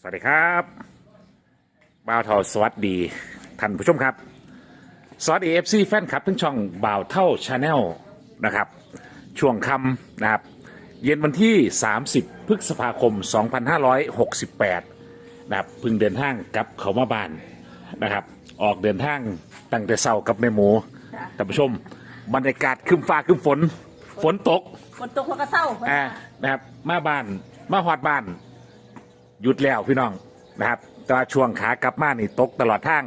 สวัสดีครับบ่าวเท่าสวัสดีท่านผู้ชมครับ สวัสดีเอฟซีแฟนคลับทั้งช่องบ่าวเท่าชาแนลนะครับ ช่วงคำนะครับ เย็นวันที่ 30 พฤษภาคม 2568 นะครับเพึ่งเดินทางกลับเขามาบ้านนะครับ ออกเดินทางตั้งแต่เช้ากับแม่หมูท่านผู้ชม บรรยากาศครึมฟ้าครึมฝนฝนตกฝนตกมันก็เศร้าอ่านะครับมาบ้านมาหอดบ้าน หยุดแล้วพี่น้องนะครับแต่ว่าช่วงขากลับมานี่ตกตลอดทาง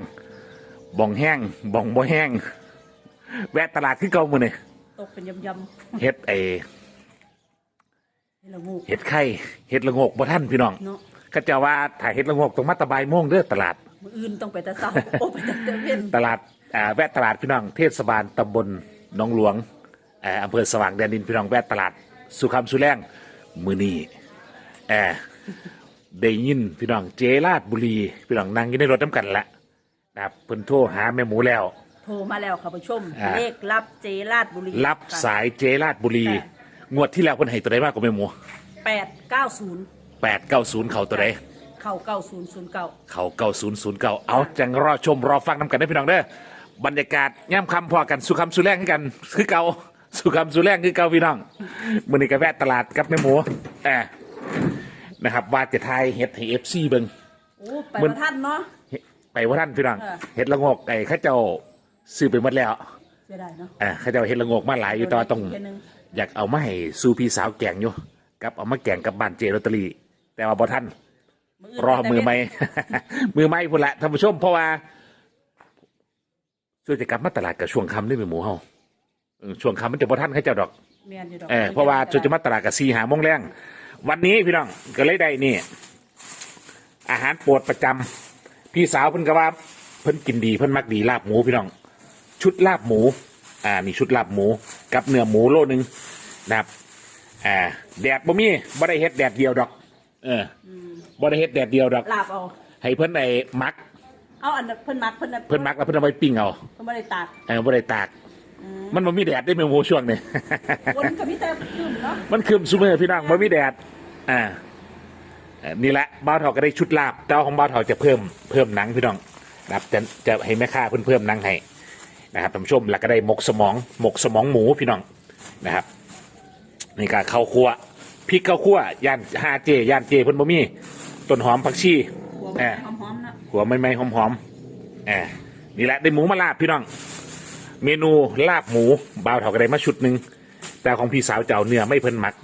บ่องแห้งบ่องบ่แห้ง แวะตลาดขึ้นเก่ามือนี่ตกเป็นยำยเฮ็ดไอำให้ละงูเฮ็ดไข่เฮ็ดละโงกบ่ท่านพี่น้องเนาะก็จะว่าถ่ายเฮ็ดละโงกตรงมาตะบายโมงเด้อตลาด มืออื่นต้องไปแต่เศร้าโอ้ไปแต่เว้นตลาดอ่าแวะตลาดพี่น้อง เทศบาลตำบลหนองหลวงอ่าอำเภอสว่างแดนดินพี่น้องแวะตลาด สุขำสุแรงมือนี้แอ ได้ยินพี่น้องเจลาดบุรีพี่น้องนั่งอยู่ในรถน้ำกันละนะครับเพิ่นโทรหาแม่หมูแล้ว โทรมาแล้วค่ะผู้ชม อ่า เลขรับเจลาดบุรีรับสายเจลาดบุรี งวดที่แล้วเพิ่นให้ตัวใดมากกว่าแม่หมูแปดเก้าศูนย์แปดเก้าศูนย์เขาตัวใดเข่าเก้าศูนย์ศูนย์เก้าเขาเก้าศูนย์ศูนย์เก้าเอาจังรอชมรอฟังน้ำกันได้อพี่น้องเด้อบรรยากาศย่ำคำพอกันสุคำสุแรงคือกันคือเก่าสุคำสุแรงคือเก่าพี่น้องมื้อนี้ก็แวะตลาดกับแม่หมูแอบ นะครับ ว่าจะทายเฮ็ดให้เอฟซีเบิ่งโอ้ไปมันมาท่านเนาะไปว่าท่านพี่น้องเออเฮ็ดละโงกไอ้เข้าเจ้าซื้อไปหมดแล้วเสียดายเนาะอ่าเข้าเจ้าเฮ็ดละโงกมาหลายอยู่แต่ว่าต้อง เดี๋ยวหนึ่งอยากเอามาให้สู่พี่สาวแกงอยู่กับเอามาแกงกับบ้านเจลอตเตอรี่แต่ว่าบ่ท่าน นรอมือไหม มือไหมพุ่นละท่านผู้ชมเพราะว่าช่วยจะกลับมาตลาดกับช่วงค่ำนี่เป็นหมูเฮาเออช่วงค่ำมันจะบ่ทันให้เจ้าดอกเมียนอยู่ดอก เออเพราะว่าช่วยจะมาตลาดกับซีหาโมงแรง วันนี้พี่น้องก็เลยได้นี่ อาหารโปรดประจำพี่สาวเพิ่นก็ว่าเพิ่นกินดีเพิ่นมักดีลาบหมูพี่น้อง ชุดลาบหมู อ่านี่ชุดลาบหมู กับเนื้อหมูโลนึงนะครับ อ่า แดดบ่มีบ่ได้เฮ็ดแดดเดียวดอก เอออบ่ได้เฮ็ดแดดเดียวดอกลาบเอาให้เพิ่นไอ้มักเอาอันนั้นเพิ่นมักเพิ่นน่ะเพิ่นมักแล้วเพิ่นเอาไปปิ้งเอาเพิ่นไม่ได้ตากเออบ่ได้ตาก มันบ่มีแดดได้แม่หมูช่วงนี้ ฝนกับพี่แต่ขึ้นเนาะมันคืมซุมื้อพี่น้องบ่มีแดด อ่าเอ่อนี่แหละบ้าวเฒ่าก็ได้ชุดลาบเจ้าของบ้าวเฒ่าจะเพิ่มเพิ่มหนังพี่น้องนะครับจะจะให้แม่ค้าเพิ่นเพิ่มหนังให้นะครับท่านผู้ชมแล้วก็ได้หมกสมองหมกสมองหมูพี่น้องนะครับนี่ก็ข้าวคั่วพริกข้าวคั่วย่านฮาเจย่านเจเพิ่นบ่มีต้นหอมผักชีหัวเออหอมๆนะหัวไม่ไม่หอมหอมๆแอบนี่แหละได้หมูมาลาบพี่น้อง เมนูลาบหมูบ่าวเถากระไดมาชุดหนึ่งแต่ของพี่สาวเจ้าเนื้อไม่เพิ่นหมัก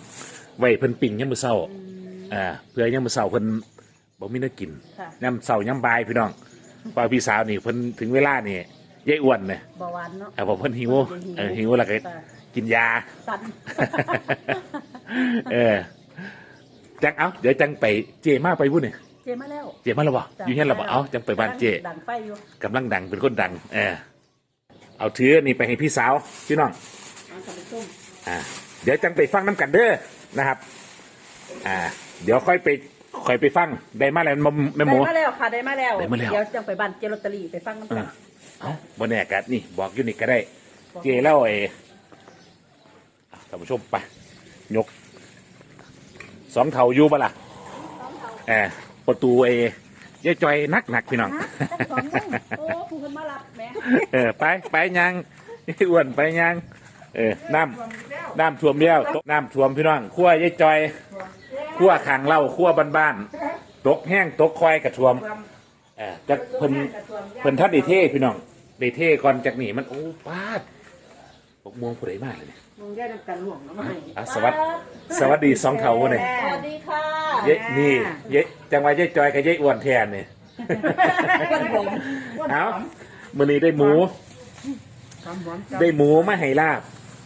ไว้เพิ่นปิ่งย่ำมือเศร้าอ่าเพื่อย่ำมือเศร้าเพิ่นบ่มีเนื้อกินค่ะย่ำเศร้าย่ำบายพี่น้องเพอพี่สาวนี่เพิ่นถึงเวลานี่ยายอ้วนเนี่ยเบาหวานเนาะ เอาพอเพิ่นหิวเออหิวแล้วก็ค่ะ กินยา สั่น เออจังเอาเดี๋ยวจังไปเจมาไปวุ้นเนี่ยเจมาแล้วเจมาแล้วบ่อยู่เฮียนแล้วบ่เอาจังไปบ้านเจ ดังไฟอยู่กำลังดังเป็นคนดังเออ เอาถือนี่ไปให้พี่สาวพี่น้องเอาทำเป็นส้มอ่าเดี๋ยวจังไปฟังน้ำกันเด้อนะครับ อ่า เดี๋ยวค่อยไปค่อยไปฟังได้มาแล้วแม่แม่หมู ได้มาแล้วค่ะได้มาแล้ว ได้มาแล้ว เดี๋ยวจังไปบ้านเจลอตเตอรี่ไปฟังน้ำเอกัอนเอาบนแน่กันนี่บอกอยู่นี่ก็ได้ เจเล่าเออะท่านผู้ชมไปยกสองเท่าอยู่ปะล่ะเออประตูเอ ยายจอยนักหนักๆพี่น้องฮะจักสองโมงโอ้ผู้คนมารับแหม่เออไปไปยังอ้วนไปยังเออน้ำน้ำท่วมเดียวตกน้ำท่วมพี่น้องขั้วยายจอยขั้วขังเหล้าขั้วบ้านๆตกแห้งตกควายกระท่วมเออจากเพิ่นเพิ่นทัดไดเท่พี่น้องไดเท่ก่อนจากนี่มันโอ้ปาดป กม่วงผู้ใดมากเลยเนี่ยมึงได้นำกันหลวงแล้วไหมอะสวัสดีสวัสดีสองเท่าเนี่ยสวัสดีค่ะยายนี่ยายจังหวะยายจอยกับยายอ้วนแทนเนี่ยกันผมเอามื้อนี้ได้หมูได้หมูมาให้ลาบ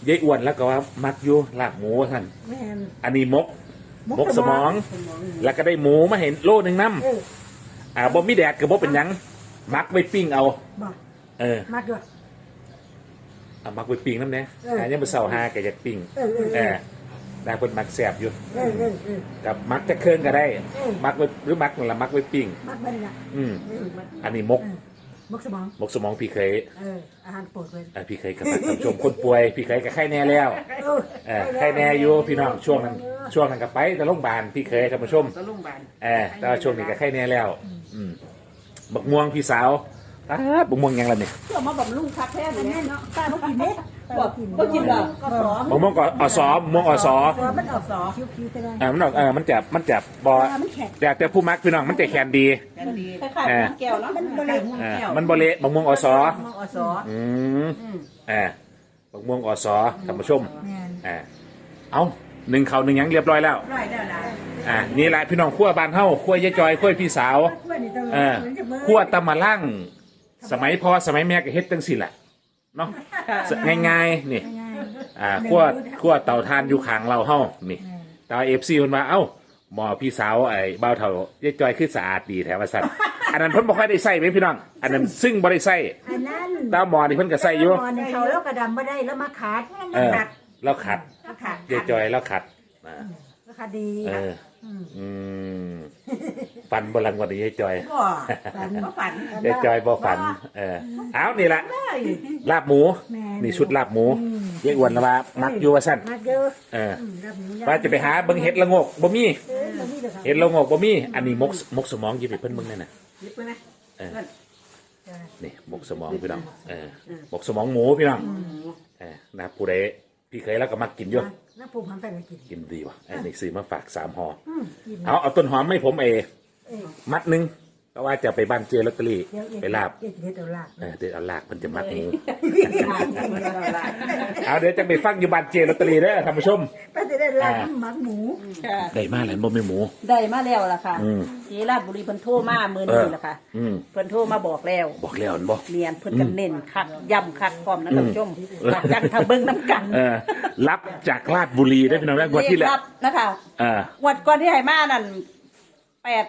ยายอ้วนแล้วก็ว่ามักอยู่ลาบหมูท่านแม่นอันนี้มก มกสมองแล้วก็ได้หมูมาเห็นโลหนึ่งน้เออำอ่าบ่มีแดดกับบ่เป็นหยัง มักไว้ปิ้งเอา บอกเออ มากด้วย เอามักไว้ปิ้งน้ำเนี่ยเอออ่ายังบ่เศร้าหาแกอยากปิ้งเออเออเออได้เพิ่นมักแสบอยู่เออเออเออ กับมักจะเครื่องก็ได้ เออ มักไว้หรือมักนั่นละมักไว้ปิ้งมากเป็นอะอืม เออมากอันนี้มกมกสมองมกสมองพี่เคยเอออาหารโปรดเลยอ่าพี่เคยกับท่านผู้ชมคนป่วย พี่เคยกับไข้แน่แล้วเออเออไข้แน่อยู่พี่น้องช่วงนั้นเออช่วงนั้นก็ไปแต่โรงพยาบาลพี่เคยท่านผู้ชมก็ลุงบานเออแต่ว่าช่วงนี้ก็แค่นี้แล้ว อืมบักม่วงพี่สาว อ้าบักม่วงยังละเนี่ยเพื่อมาบำรุงคักแท้เลยแม่เนาะเนาะป้าบ่กินเด้บ่บ่กินเหรอก็สอบักม่วงก็อสอบักม่วงอสอตัวมันออกสอคิ้วๆก็ได้เออมันออกเออมันจะมันจะบอมันแข็งแต่แต่ผู้มักพี่น้องมันจะแคนดีกันดีคล้ายๆน้ำแก้วเนาะมันบ่บ่ได้ได้เออมันบเละบักม่วงอสอมองอสออืมเออบักม่วงอสอท่านผู้ชมแม่นเออเอาหนึ่งเขาหนึ่งหยังเรียบร้อยแล้วร้อยแล้วล่ะอ่านี่แหละพี่น้องขั้วบานเฮ้าขั้วยายจอยขั้วพี่สาวขั้วนี่ต้องเออเหมือนจะเมื่อขั้วตำมาล่าง สมัยพ่อสมัยแม่ก็เฮ็ดจังสิแหละเนาะง่ายๆนี่ ง่ายอ่าขั้วขั้วเตาทานอยู่ข้างเราเฮ้านี่แม่นตาเอฟซีคนมาเอ้าหมอพี่สาวไอ้เบ้าเท่ายายจอยคือสะอาดดีแถวว่าสัตว์ อันนั้นเพิ่นบ่ค่อยได้ใส่ไหมพี่น้อง อันนั้นซึ่งบ่ได้ใส่อันนั้นตาหมอนี่เพิ่นก็ใส่อยู่นอนในเขาแล้วกระดำบ่ได้แล้วมาขาดเออแล้วขัดมาขาดยายจอยแล้วขัดอ่าราคาดีเออ อืมฟันบ่ลังกว่านี้ยายจอยบ่ฝันบ่ฝันยายจอยบ่ฝัน เออเอานี่ละลาบหมูนี่ชุดลาบหมูยายอ้วนละว่ามักอยู่ว่าซั่นมาเยอะเอออืมรับหมูย่งว่าจะไปหาเบิ่งเห็ดละโงกบ่มีเออบ่มีเด้อค่ะเห็ดละโงกบ่มีอันนี้มกมกสมองหยิบให้เพิ่นเบิ่งนั่นน่ะยิบไปไหมเออจ้ะนี่หมกสมองพี่น้องเออหมกสมองหมูพี่น้องเออนะผู้ใดพี่เคยแล้วก็มักกินอยู่ น้ำปูหอมแป้งก็กินกินดีว่ะอันนี้ซื้อมาฝากสามห่ออืมกินเอาเอาต้นหอมให้ผมเอ เอ้ยมัดหนึง เพราะว่าจะไปบ้านเจลอตเตอรี่เดี๋ยวเอ็ดไปลาบเอ็ดเฮ็ดเอาลาบเออเดี๋ยวเอาลากมันจะมัดหมูขาดจังเลยเราล่ะเอาเดี๋ยวจะไปฟังอยู่บ้านเจลอตเตอรี่เด้อท่านผู้ชม ไปจะได้ลาบหมักหมูค่ะได้มาแล้วบ่แม่หมู ได้มาแล้วล่ะค่ะอืม เจราชบุรีเพิ่นโทรมามื้อนี้ล่ะค่ะอืมเพิ่นโทรมาบอกแล้วบอกแล้วอันบ่ เนียนเพิ่นก็เน้นคักย่ำคักพร้อมนะท่านผู้ชมคักจังถ้าเบิ่งน้ำกันเออรับจากราชบุรีได้อพี่น้องแรกวันที่เลแล้ขวลับนะคะ เออ งวดก่อนที่ให้มานั่นแปด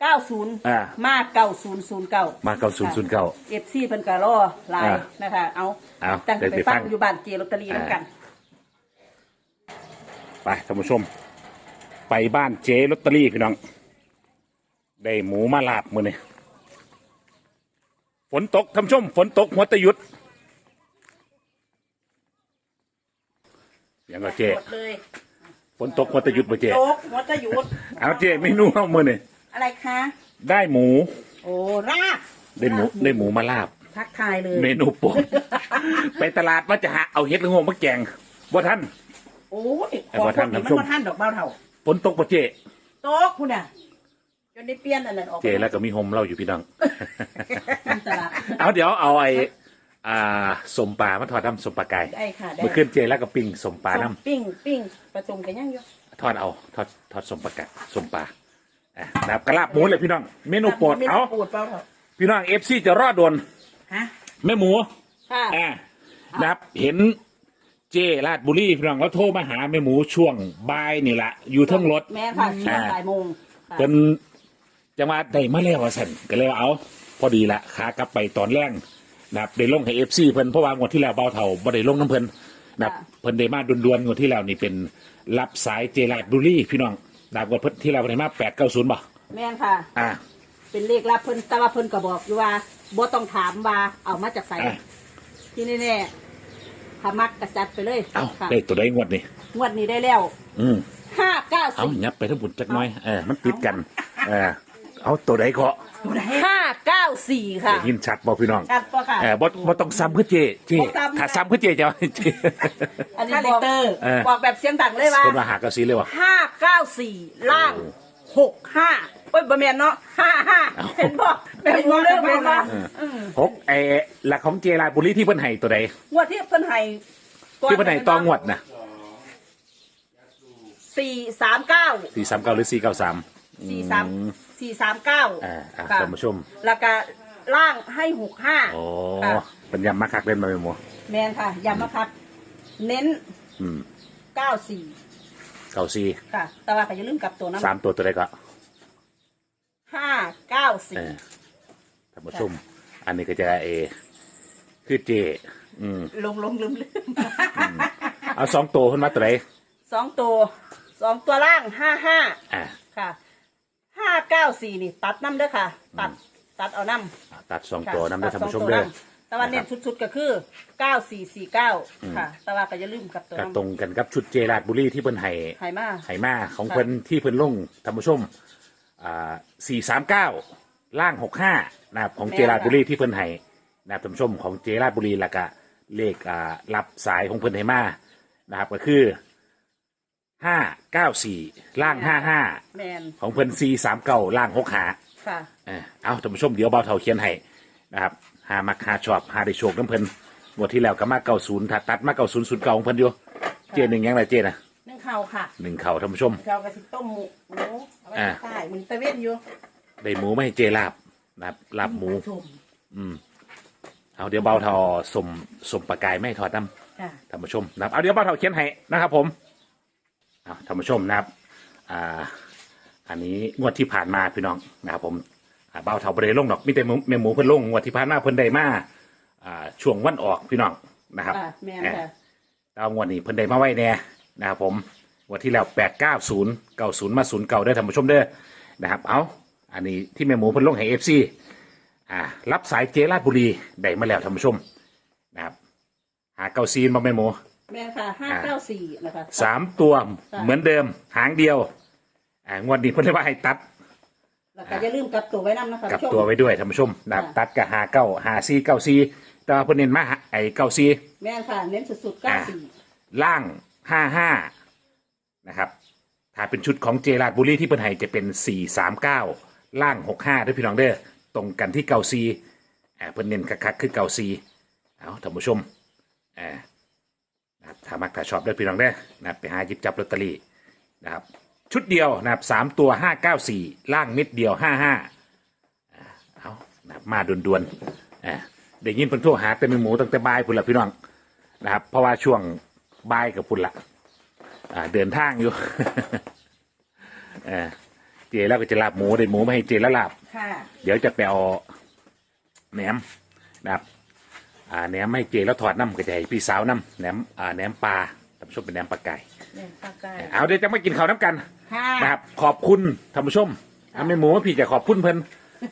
เก้าศูนย์อ่า มาเก้าศูนย์ศูนย์เก้ามาเก้าศูนย์ศูนย์เก้า เอฟซีเพิ่นก็รอหลายอ่านะคะ เอาเอาจังเดี๋ยวไปไปฟัฟังง อยู่บ้านเจลอตเตอรี่น้ำกัน ไปท่านผู้ชม ไปบ้านเจลอตเตอรี่พี่น้อง ได้หมูมาลาบมือนี่ฝนตกท่านผู้ชม ฝนตกหัวตะหยุดยังก็เจหมดเลยฝนตกหัวตะหยุดบ่เจโจ๊กหัวจะหยุดเอาเจเมนูเอามือนี่ อะไรคะ ได้หมู โอ้ราบได้หมูได้หมูมาลาบ ทักทายเลยเมนูโปรด ไปตลาดว่าจะหาเอาเห็ดละโงงมาแกงบ่ท่าน โอ้ยไอ้ของบ่พทัวนกนี้ท่านผู้ชมมันบ่ท่านดอกเบ้าเท่าฝนตกบ่เจ โต๊กคุณน่ะจนได้เปลี่ยนอันนั้นออกเจแล้วก็มีโฮมเราอยู่พี่น้อง ตลาดเอาเดี๋ยวเอาไอ้อ่าสมปลามาทอดน้ำสมปลาไก่ได้ค่ะได้เมื่อคืนเจแล้วก็ปิ้งสมปลาน้ปิ้งปิ้งผสมกันยังอยู่ำทอดเอาทอดทอดสมปลาไก่สมปลาอะ นะครับกระลาบหมูเลยพี่น้อง เมนูโปรดมนูเอาโปรดเบ้าเท่าพี่น้องเอฟซีจะรอดโดนฮะแม่หมูค่ะ อ่านะครับเห็นเจลาดบุรีพี่น้องเขาโทรมาหาแม่หมูช่วงบ่ายนี่แหละอยู่เทั้งรถ แม่ค่ะช่วงบ่ายโมงค่ะเป็นจะมาได้มาแล้วว่าสันก็เลยว่าเอา พอดีละขากลับไปตอนแรกนะครับได้ลงให้เอฟซีเพิ่นเพราะว่างวดที่แล้วเบาเท่าบ่ได้ลงน้ำเพิ่นนะครับเพิ่นได้มาดวนๆงวดที่แล้วนี่เป็นรับสายเจลาดบุรีพี่น้อง นะครับงวดเพิ่นที่แล้วเพิ่นได้มาแปดเก้าศูนย์บ่แม่นค่ะ อ่า เป็นเลขลับเพิ่นแต่ว่าเพิ่นก็บอกอยู่ว่าบ่ต้องถามว่าเอามาจากไสอะ ที่แน่ๆถ้ามักกระจัดไปเลยเอ้าค่ะได้ตัวได้งวดนี่งวดนี้ได้แล้วอืม ห้าเก้าเอาสี่ยับไปทั้งบุญจักหน้อย เออ มันติดกัน เออ เอาตัวใดก็ห้าเก้าสี่ค่ะได้ยินชัดบ่พี่น้องชัดปะค่ะ เออบ่บ่ต้องซ้ำคือเจเจบ่ซ้ำ ถ้าซ้ำคือเจจะเจอันนี้บอกเออ บอกแบบเสียงดังเลยว่าเพิ่นว่าหากระสีเลยว่ะ ห้าเก้าสี่ล่างหกห้าเอ้ยบ่แม่นเนาะห้าห้าเอ้า เห็นบ่แม่นบ่เรื่องแม่นบ่หกไอ้หลักของเจลาดบุรีที่เพิ่นให้ตัวใดงวดที่เพิ่นให้ก่ที่เพิ่นให้ตองวดนะสี่สามเก้าสี่สามเก้าหรือสี่เก้า สามสี่สามสี่สามเก้าอ่าอ่าค่ะท่านผู้ชม แล้วก็ล่างให้หกห้า โอ้ค่ะ เป็นยำมาคักเล่นมาเป็นโมแมนค่ะยำมะพัดเน้นอืมเก้าสี่เก้าสี่ค่ะ แต่ว่าก็อย่าลืมกลับตัวนะสามตัวตัวใดก็ห้าเก้าสี่เออท่านผู้ชม อันนี้ก็จะเอคือเจ อืมลงลงลืมลืมเอาสองตัวขึ้นมาตัวใดสองตัวสองตัวล่างห้าห้าอ่าค่ะ ห้าเก้าสี่นี่ ตัดน้ำเด้อค่ะ ตัดตัดเอาน้ำตัดสองตัวน้ำได้ตัท่านสองผู้ชมวเด้อำแต่แต่ว่าเน้นสุดๆก็คือเก้าสี่สี่เก้าค่ะ แต่ว่าก็อย่าลืมกับตัวก็น้ำตรงกันกับชุดเจราดบุรีที่เพิ่นให้ไหมา ไหมาของเพิ่นที่เพิ่นลงท่านผู้ชมอ่าสี่สามเก้าล่างหกห้านะครับของเจราดบุรีที่เพิ่นให้นะครับท่านผู้ชมของเจราดบุรีแล้วก็เลขอ่ารับสายของเพิ่นให้มานะครับก็คือ ห้าเก้าสี่ล่างห้าห้าแมนของเพิ่นสี่สามเก้าล่างหกหาค่ะเอ่อเอาท่านผู้ชมเดี๋ยวเบาเท่าเขียนให้นะครับหามักหาชอบหาได้โชคน้ำเพิ่นงวดที่แล้วก็มาเก้าศูนย์ถ้าตัดมาเก้าศูนย์ศูนย์เก่าของเพิ่นอยู่เจหนึ่งยังไงเจนะนึ่งข้าวค่ะหนึ่งเข่าท่านผู้ชมเราก็สิต้มหมูหมูเอาไว้อ่าใต้มึงตะเวนอยู่ได้หมูไม่ให้เจลาบนะครับลาบหมูชมเอาเดี๋ยวเบาเท่าสมสมปลากายไม่ให้ถอดน้ค่ะำท่านผู้ชมนะครับเอาเดี๋ยวเบาเท่าเขียนให้นะครับผม เอาท่านผู้ชมนะครับอ่าอันนี้งวดที่ผ่านมาพี่น้องนะครับผมอ่าเบาเท่าบริเวลงดอกมีแต่หมูแม่หมูเพิ่นลงงวดที่ผ่านมาเพิ่นได้มาอ่าช่วงวันออกพี่น้องนะครับอ่าแมนค่ะ เอางวดนี้เพิ่นได้มาไว้แน่นะครับผมงวดที่แล้วแปดเก้าศูนย์เก้าศูนย์มาศูนย์เก่าได้อท่านผู้ชมเด้อนะครับเอาอันนี้ที่แม่หมูเพิ่นลงให้เอฟซีอ่ารับสายเจราดบุรีได้มาแล้วท่านผู้ชมนะครับหาเก้าซีนมาแม่หมู แมนค่ะห้าเก้าสี่นะคะ สามตัวค่ะเหมือนเดิม หางเดียวอ่างวดนี้เพิ่นได้ว่าให้ตัด แล้วก็อย่าลืมกลับตัวไว้นำนะคะกับผู้ชมตัวไว้ด้วยท่านผู้ชมนะครับค่ะตัดกับหาเก้าหาซีเก้าซีแต่ว่าเพิ่นเน้นมาหาไอ้เก้าซีแมนค่ะ เน้นสุดๆเก้าสี่ล่างห้าห้านะครับ ถ้าเป็นชุดของเจราดบุรีที่เปิดให้จะเป็นสี่สามเก้าล่างหกห้าด้วยพี่น้องเด้อตรงกันที่เกาซีอ่าเพิ่นเน้นคักๆคือเกาซีเอาท่านผู้ชมอ่า นะครับถ้ามักถ้าชอบด้วยพี่น้องเด้อนะครับไปหาหยิบจับลอตเตอรี่นะครับชุดเดียวนะครับสามตัวห้าเก้าสี่ล่างเม็ดเดียวห้าห้าเอานะครับมาด่วนๆอ่าได้ยินเพิ่นโทรหาเต็มไปหมูตั้งแต่บ่ายพุ่นละพี่น้องนะครับเพราะว่าช่วงบ่ายกับพุ่นละอ่าเดินทางอยู่ เออเจแล้วก็จะลาบหมูได้หมูมาให้เจแล้วลาบ ค่ะ เดี๋ยวจะไปเอาแหนมนะครับ อ่าแหนมให้เจแล้วถอดน้ำกระจายพี่สาวน้ำแหนมอ่าแหนมปลาท่านผู้ชมเป็นแหนมปลาไก่แมนปลาไก่เอาเดี๋ยวจะมากินข้าวน้ำกันค่ะนะครับขอบคุณท่านผู้ชมอ่าไม่หมูพี่จะขอบคุณเพิ่น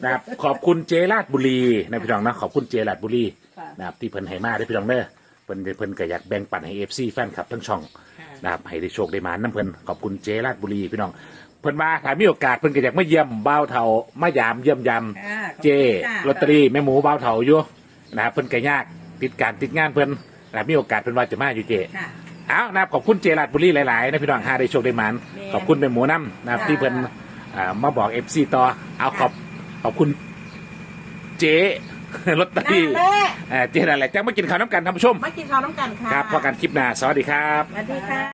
นะครับขอบคุณเจราดบุรีนะพี่น้องนะขอบคุณเจราดบุรีค่ะนะครับที่เพิ่นให้มาได้อพี่น้องเด้อเพิ่นเพิ่นก็อยากแบ่งปันให้เอฟซีแฟนคลับทั้งช่องค่ะนะครับให้ได้โชคได้มาน้ำเพิ่นขอบคุณเจราดบุรีพี่น้องเพิ่นมาถ้ามีโอกาสเพิ่นก็อยากมาเยี่ยมบ้าวเฒ่ามายามเยี่ยมยามค่ะเจค่ะลอตเตอรี่แม่หมูบ้าวเฒ่าอยู่ นะครับเพิ่นก็ยากติดการติดงานเพิ่นนะครับมีโอกาสเพิ่นว่าจะมาอยู่เจ ค่ะ เอานะครับขอบคุณเจรัดบุรีหลาย ๆ นะพี่น้องฮาได้โชคได้หมันแม่ขอบคุณเป็นหมูน้ำนะครับค่ะที่เพิ่นอ่ามาบอกเอฟซีต่อเอาขอบขอบคุณเจลอตเตอรี่นั่นแหละอ่าเจนั่นแหละจ้ามากินข้าวน้ำกันท่านผู้ชมมากินข้าวน้ำกันค่ะครับพอกันคลิปหน้าสวัสดีครับ สวัสดีค่ะ